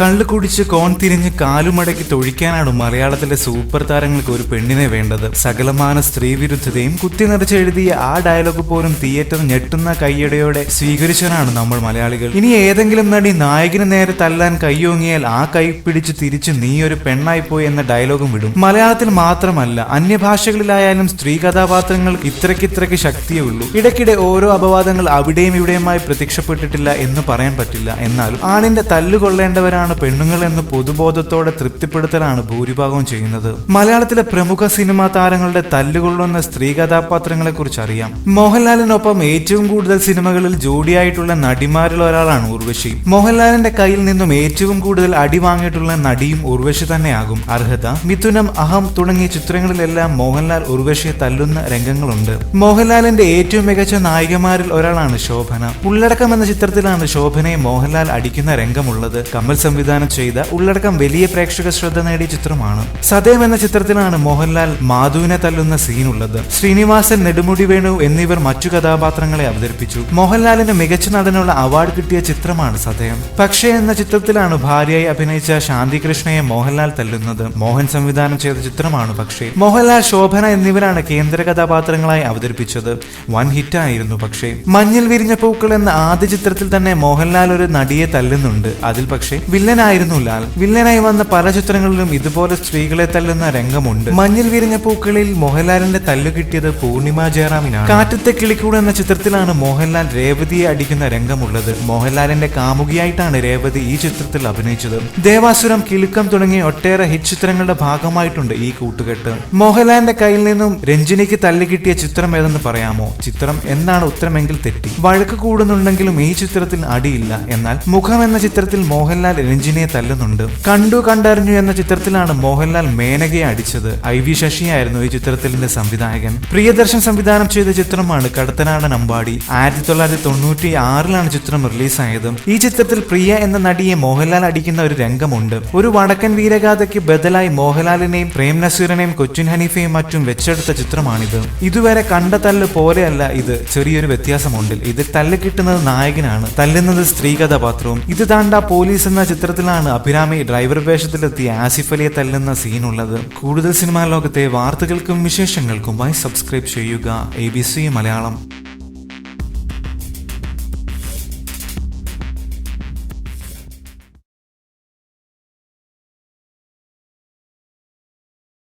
കള്ളു കുടിച്ച് കോൺ തിരിഞ്ഞ് കാലുമടക്കി തൊഴിക്കാനാണ് മലയാളത്തിലെ സൂപ്പർ താരങ്ങൾക്ക് ഒരു പെണ്ണിനെ വേണ്ടത്. സകലമാന സ്ത്രീവിരുദ്ധതയും കുത്തി നിറച്ചെഴുതിയ ആ ഡയലോഗ് പോലും തിയേറ്റർ ഞെട്ടുന്ന കൈയടയോടെ സ്വീകരിച്ചവരാണ് നമ്മൾ മലയാളികൾ. ഇനി ഏതെങ്കിലും നടി നായകന് നേരെ തല്ലാൻ കൈയോങ്ങിയാൽ ആ കൈ പിടിച്ച് തിരിച്ച് നീ ഒരു പെണ്ണായി പോയി എന്ന ഡയലോഗും വിടും. മലയാളത്തിൽ മാത്രമല്ല അന്യഭാഷകളിലായാലും സ്ത്രീ കഥാപാത്രങ്ങൾ ഇത്രയ്ക്കിത്രയ്ക്ക് ശക്തിയേ ഉള്ളൂ. ഇടയ്ക്കിടെ ഓരോ അപവാദങ്ങൾ അവിടെയും ഇവിടെയുമായി പ്രത്യക്ഷപ്പെട്ടിട്ടില്ല എന്ന് പറയാൻ പറ്റില്ല. എന്നാലും ആണിന്റെ തല്ലുകൊള്ളേണ്ടവരാണ് പെണ്ണുങ്ങൾ എന്ന പൊതുബോധത്തോടെ തൃപ്തിപ്പെടുത്തലാണ് ഭൂരിഭാഗവും ചെയ്യുന്നത്. മലയാളത്തിലെ പ്രമുഖ സിനിമാ താരങ്ങളുടെ തല്ലുകൊള്ളുന്ന സ്ത്രീ കഥാപാത്രങ്ങളെ കുറിച്ച് അറിയാം. മോഹൻലാലിനൊപ്പം ഏറ്റവും കൂടുതൽ സിനിമകളിൽ ജോഡിയായിട്ടുള്ള നടിമാരിൽ ഒരാളാണ് ഉർവശി. മോഹൻലാലിന്റെ കയ്യിൽ നിന്നും ഏറ്റവും കൂടുതൽ അടി വാങ്ങിയിട്ടുള്ള നടിയും ഉർവശി തന്നെയാകും. അർഹത? മിഥുനം അഹം തുടങ്ങിയ ചിത്രങ്ങളിലെല്ലാം മോഹൻലാൽ ഉർവശിയെ തല്ലുന്ന രംഗങ്ങളുണ്ട്. മോഹൻലാലിന്റെ ഏറ്റവും മികച്ച നായികമാരിൽ ഒരാളാണ് ശോഭന. ഉള്ളടക്കം എന്ന ചിത്രത്തിലാണ് ശോഭനയെ മോഹൻലാൽ അടിക്കുന്ന രംഗമുള്ളത്. കമൽ സംവിധാനം ചെയ്ത ഉള്ളടക്കം വലിയ പ്രേക്ഷക ശ്രദ്ധ നേടിയ ചിത്രമാണ്. സദയം എന്ന ചിത്രത്തിലാണ് മോഹൻലാൽ മാധുവിനെ തല്ലുന്ന സീൻ ഉള്ളത് ശ്രീനിവാസൻ നെടുമുടി വേണു എന്നിവർ മറ്റു കഥാപാത്രങ്ങളെ അവതരിപ്പിച്ചു. മോഹൻലാലിന് മികച്ച നടനുള്ള അവാർഡ് കിട്ടിയ ചിത്രമാണ് സദയം പക്ഷേ എന്ന ചിത്രത്തിലാണ് ഭാര്യയായി അഭിനയിച്ച ശാന്തി കൃഷ്ണയെ മോഹൻലാൽ തല്ലുന്നത്. മോഹൻ സംവിധാനം ചെയ്ത ചിത്രമാണ് പക്ഷേ. മോഹൻലാൽ ശോഭന എന്നിവരാണ് കേന്ദ്ര കഥാപാത്രങ്ങളായി അവതരിപ്പിച്ചത്. വൻ ഹിറ്റായിരുന്നു പക്ഷേ. മഞ്ഞിൽ വിരിഞ്ഞ പൂക്കൾ എന്ന ആദ്യ ചിത്രത്തിൽ തന്നെ മോഹൻലാൽ ഒരു നടിയെ തല്ലുന്നുണ്ട്. അതിൽ പക്ഷേ വില്ലനായിരുന്നു ലാൽ. വില്ലനായി വന്ന പല ചിത്രങ്ങളിലും ഇതുപോലെ സ്ത്രീകളെ തല്ലുന്ന രംഗമുണ്ട്. മഞ്ഞിൽ വിരിഞ്ഞ പൂക്കളിൽ മോഹൻലാലിന്റെ തല്ലു കിട്ടിയത് പൂർണിമ ജയറാമിനാണ്. കാറ്റത്തെ കിളിക്കൂട് എന്ന ചിത്രത്തിലാണ് മോഹൻലാൽ രേവതിയെ അടിക്കുന്ന രംഗമുള്ളത്. മോഹൻലാലിന്റെ കാമുകിയായിട്ടാണ് രേവതി ഈ ചിത്രത്തിൽ അഭിനയിച്ചത്. ദേവാസുരം കിലുക്കം തുടങ്ങിയ ഒട്ടേറെ ഹിറ്റ് ചിത്രങ്ങളുടെ ഭാഗമായിട്ടുണ്ട് ഈ കൂട്ടുകെട്ട്. മോഹൻലാലിന്റെ കയ്യിൽ നിന്നും രഞ്ജിനിക്ക് തല്ലു കിട്ടിയ ചിത്രം ഏതെന്ന് പറയാമോ? ചിത്രം എന്നാണ് ഉത്തരമെങ്കിൽ തെറ്റി. വഴക്ക് കൂടുന്നുണ്ടെങ്കിലും ഈ ചിത്രത്തിൽ അടിയില്ല. എന്നാൽ മുഖം എന്ന ചിത്രത്തിൽ മോഹൻലാൽ രഞ്ജിനിയെ തല്ലുന്നുണ്ട്. കണ്ടു കണ്ടറിഞ്ഞു എന്ന ചിത്രത്തിലാണ് മോഹൻലാൽ മേനകയെ അടിച്ചത്. ഐ വി ശശിയായിരുന്നു ഈ ചിത്രത്തിന്റെ സംവിധായകൻ. പ്രിയദർശൻ സംവിധാനം ചെയ്ത ചിത്രമാണ് കടത്തനാടൻ അമ്പാടി. ആയിരത്തി തൊള്ളായിരത്തി തൊണ്ണൂറ്റി ആറിലാണ് ചിത്രം റിലീസായത്. ഈ ചിത്രത്തിൽ പ്രിയ എന്ന നടിയെ മോഹൻലാൽ അടിക്കുന്ന ഒരു രംഗമുണ്ട്. ഒരു വടക്കൻ വീരഗാഥയ്ക്ക് ബദലായി മോഹൻലാലിനെയും പ്രേം നസീറിനെയും കൊച്ചിൻ ഹനീഫയും മറ്റും വെച്ചെടുത്ത ചിത്രമാണിത്. ഇതുവരെ കണ്ട തല്ല് പോലെയല്ല ഇത്. ചെറിയൊരു വ്യത്യാസമുണ്ട്. ഇത് തല്ല് കിട്ടുന്നത് നായകനാണ്. തല്ലുന്നത് സ്ത്രീ കഥാപാത്രവും ഇത് താണ്ട പോലീസ് എന്ന ചിത്രത്തിലാണ് അഭിരാമി ഡ്രൈവർ വേഷത്തിലെത്തി ആസിഫ് അലിയെ തല്ലുന്ന സീനുള്ളത്. കൂടുതൽ സിനിമാ ലോകത്തെ വാർത്തകൾക്കും വിശേഷങ്ങൾക്കുമായി സബ്സ്ക്രൈബ് ചെയ്യുക. A B C Malayalam.